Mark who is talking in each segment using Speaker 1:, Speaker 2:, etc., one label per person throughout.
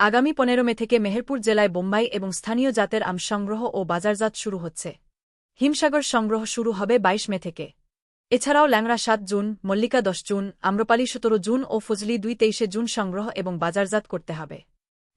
Speaker 1: আগামী পনেরো মে থেকে মেহেরপুর জেলায় বোম্বাই এবং স্থানীয় জাতের আম সংগ্রহ ও বাজারজাত শুরু হচ্ছে। হিমসাগর সংগ্রহ শুরু হবে ২২ মে থেকে। এছাড়াও ল্যাংড়া সাত জুন, মল্লিকা দশ জুন, আম্রপালি সতেরো জুন ও ফজলি দুই তেইশে জুন সংগ্রহ এবং বাজারজাত করতে হবে।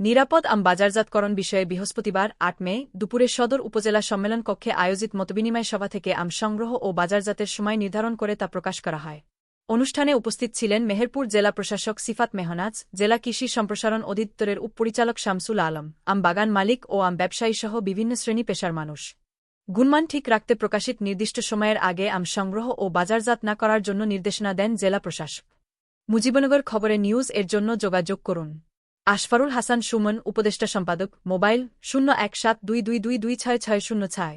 Speaker 1: নিরাপদ আম বাজারজাতকরণ বিষয়ে বৃহস্পতিবার, আট মে, দুপুরে সদর উপজেলা সম্মেলন কক্ষে আয়োজিত মতবিনিময় সভা থেকে আম সংগ্রহ ও বাজারজাতের সময় নির্ধারণ করে তা প্রকাশ করা হয়। অনুষ্ঠানে উপস্থিত ছিলেন মেহেরপুর জেলা প্রশাসক সিফাত মেহনাজ, জেলা কৃষি সম্প্রসারণ অধিদপ্তরের উপপরিচালক শামসুল আলম, আম বাগান মালিক ও আম ব্যবসায়ী সহ বিভিন্ন শ্রেণি পেশার মানুষ। গুণমান ঠিক রাখতে প্রকাশিত নির্দিষ্ট সময়ের আগে আম সংগ্রহ ও বাজারজাত না করার জন্য নির্দেশনা দেন জেলা প্রশাসক। মুজিবনগর খবরে নিউজ এর জন্য যোগাযোগ করুন। আশফারুল হাসান সুমন, উপদেষ্টা সম্পাদক, মোবাইল শূন্য এক সাত দুই দুই দুই দুই ছয় ছয় শূন্য ছয়।